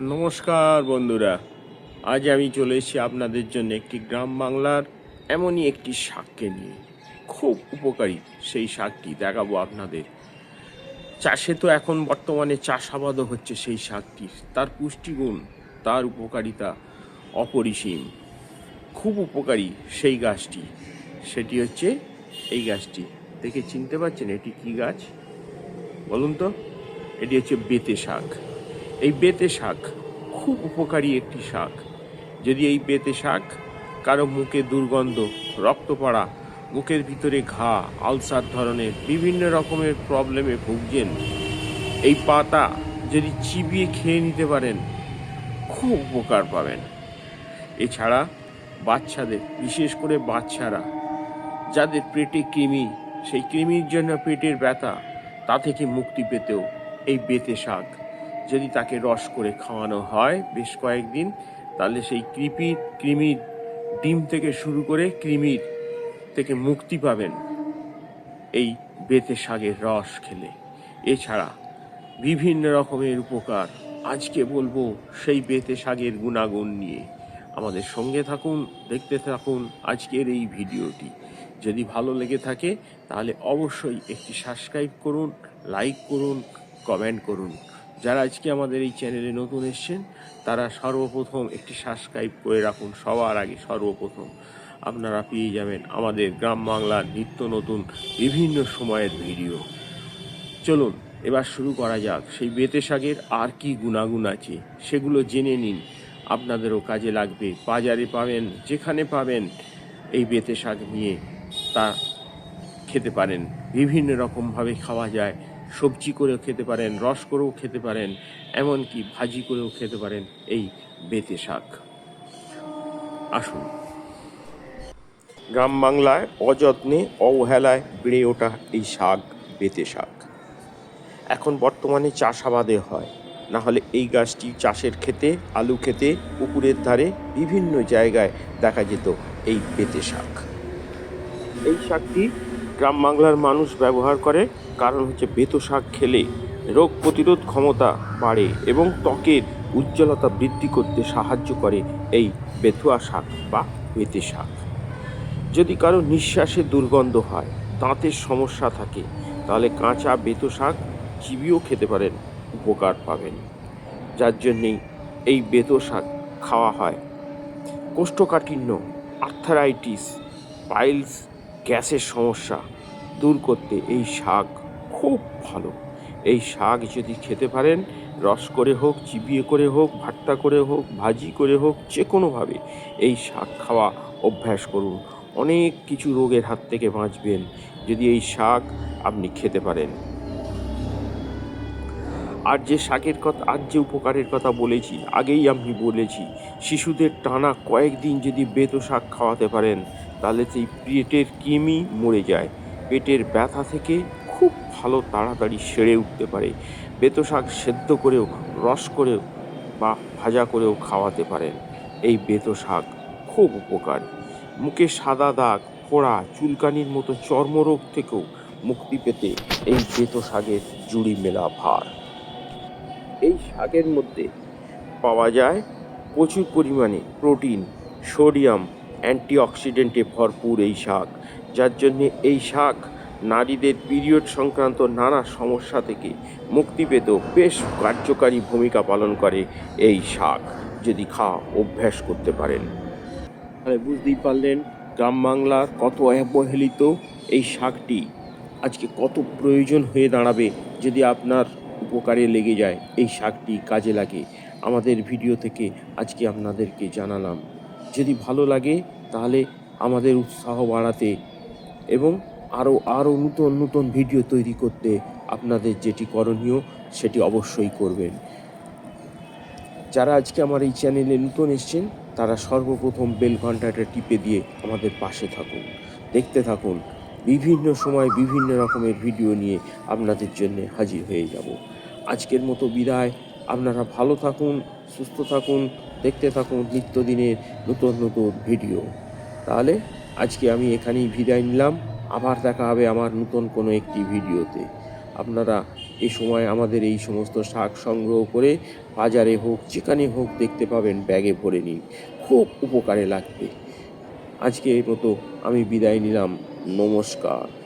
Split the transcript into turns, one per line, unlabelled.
নমস্কার বন্ধুরা, আজ আমি চলে এসেছি আপনাদের জন্য একটি গ্রাম বাংলার এমনই একটি শাককে নিয়ে। খুব উপকারী সেই শাকটি দেখাবো আপনাদের। চাষে তো এখন বর্তমানে চাষাবাদও হচ্ছে সেই শাকটি তার পুষ্টিগুণ, তার উপকারিতা অপরিসীম। খুব উপকারী সেই গাছটি। সেটি হচ্ছে এই গাছটি। দেখে চিনতে পারছেন এটি কি গাছ? বলুন তো, এটি হচ্ছে বেতে শাক। এই বেতে শাক খুব উপকারী একটি শাক। যদি এই বেতে শাক কারও মুখে দুর্গন্ধ রক্ত পড়া মুখের ভিতরে ঘা, আলসার ধরনের বিভিন্ন রকমের প্রবলেমে ভুগছেন, এই পাতা যদি চিবিয়ে খেয়ে নিতে পারেন, খুব উপকার পাবেন। এছাড়া বাচ্চাদের, বিশেষ করে বাচ্চারা, যাদের পেটে কৃমি, সেই কৃমির জন্য পেটের ব্যথা, তা থেকে মুক্তি পেতেও এই বেতে শাক যদি তাকে রস করে খাওয়ানো হয় বেশ কয়েকদিন, তাহলে সেই কৃপির কৃমির ডিম থেকে শুরু করে কৃমির থেকে মুক্তি পাবেন এই বেতে শাগের রস খেলে। এছাড়া বিভিন্ন রকমের উপকার। আজকে বলব সেই বেতে শাগের গুণাগুণ নিয়ে। আমাদের সঙ্গে থাকুন, দেখতে থাকুন আজকের এই ভিডিওটি। যদি ভালো লেগে থাকে, তাহলে অবশ্যই একটি সাবস্ক্রাইব করুন, লাইক করুন, কমেন্ট করুন। যারা আজকে আমাদের এই চ্যানেলে নতুন এসছেন, তারা সর্বপ্রথম একটি সাবস্ক্রাইব করে রাখুন। সবার আগে সর্বপ্রথম আপনারা পেয়ে যাবেন আমাদের গ্রাম বাংলার নিত্য নতুন বিভিন্ন সময়ের ভিডিও চলুন, এবার শুরু করা যাক। সেই বেতে শাকের আর কি গুণাগুণ আছে, সেগুলো জেনে নিন। আপনাদেরও কাজে লাগবে। বাজারে পাবেন, যেখানে পাবেন এই বেতে শাক নিয়ে তা খেতে পারেন। বিভিন্ন রকমভাবে খাওয়া যায়। সবজি করেও খেতে পারেন, রস করেও খেতে পারেন, এমনকি ভাজি করেও খেতে পারেন এই বেতে শাক। আসুন। গ্রাম বাংলায় অযত্নে অবহেলায় বেড়ে ওঠা এই শাক, বেতে শাক। এখন বর্তমানে চাষাবাদে হয়। না হলে এই গাছটি চাষের ক্ষেতে, আলু খেতে পুকুরের ধারে বিভিন্ন জায়গায় দেখা যেত এই বেতে শাক। এই শাকটি গ্রাম বাংলার মানুষ ব্যবহার করে, কারণ হচ্ছে বেতো শাক খেলে রোগ প্রতিরোধ ক্ষমতা বাড়ে এবং ত্বকের উজ্জ্বলতা বৃদ্ধি করতে সাহায্য করে এই বেথুয়া শাক বা বেতে শাক। যদি কারও নিঃশ্বাসে দুর্গন্ধ হয়, দাঁতের সমস্যা থাকে, তাহলে কাঁচা বেতো শাক চিবিয়েও খেতে পারেন, উপকার পাবেন। যার জন্যেই এই বেতো শাক খাওয়া হয়। কোষ্ঠকাঠিন্য, আর্থারাইটিস, পাইলস, গ্যাসের সমস্যা দূর করতে এই শাক খুব ভালো। এই শাক যদি খেতে পারেন, রস করে হোক, চিবিয়ে করে হোক ভাট্টা করে হোক, ভাজি করে হোক যে কোনোভাবে এই শাক খাওয়া অভ্যাস করুন। অনেক কিছু রোগের হাত থেকে বাঁচবেন যদি এই শাক আপনি খেতে পারেন। আর যে শাকের কথা আর যে উপকারের কথা বলেছি, আগেই আমি বলেছি, শিশুদের টানা কয়েকদিন যদি বেতো শাক খাওয়াতে পারেন, তাহলে সেই পেটের কৃমি মরে যায়। পেটের ব্যথা থেকে খুব ভালো তাড়াতাড়ি সেরে উঠতে পারে। বেতো শাক সেদ্ধ করেও রস করেও বা ভাজা করেও খাওয়াতে পারেন। এই বেতো শাক খুব উপকারী। মুখে সাদা দাগ ফোড়া চুলকানির মতো চর্মরোগ থেকেও মুক্তি পেতে এই বেতো শাকের জুড়ি মেলা ভার। এই শাকের মধ্যে পাওয়া যায় প্রচুর পরিমাণে প্রোটিন, সোডিয়াম, অ্যান্টিঅক্সিডেন্টে ভরপুর এই শাক। যার জন্যে এই শাক নারীদের পিরিয়ড সংক্রান্ত নানা সমস্যা থেকে মুক্তি পেতেও বেশ কার্যকারী ভূমিকা পালন করে এই শাক, যদি খাওয়া অভ্যাস করতে পারেন। তাহলে বুঝতেই পারলেন, গ্রাম বাংলার কত অবহেলিত এই শাকটি। আজকে কত প্রয়োজন হয়ে দাঁড়াবে যদি আপনার উপকারে লেগে যায় এই শাকটি কাজে লাগে। আমাদের ভিডিও থেকে আজকে আপনাদেরকে জানালাম। যদি ভালো লাগে তাহলে আমাদের উৎসাহ বাড়াতে এবং আরও আরও নূতন নূতন ভিডিও তৈরি করতে আপনাদের যেটি করণীয়, সেটি অবশ্যই করবেন। যারা আজকে আমার এই চ্যানেলে নতুন এসছেন, তারা সর্বপ্রথম বেল ঘন্টাটা টিপে দিয়ে আমাদের পাশে থাকুন। দেখতে থাকুন, বিভিন্ন সময় বিভিন্ন রকমের ভিডিও নিয়ে আপনাদের জন্য হাজির হয়ে যাব। আজকের মতো বিদায়। আপনারা ভালো থাকুন, সুস্থ থাকুন, দেখতে থাকুন নিত্যদিনের নতুন নতুন ভিডিও তাহলে আজকে আমি এখানেই বিদায় নিলাম। আবার দেখা হবে আমার নতুন কোনো একটি ভিডিওতে। আপনারা এ সময় আমাদের এই সমস্ত শাক সংগ্রহ করে বাজারে হোক, যেখানে হোক দেখতে পাবেন ব্যাগে ভরে নিন। খুব উপকারে লাগবে। আজকে মতো আমি বিদায় নিলাম। নমস্কার।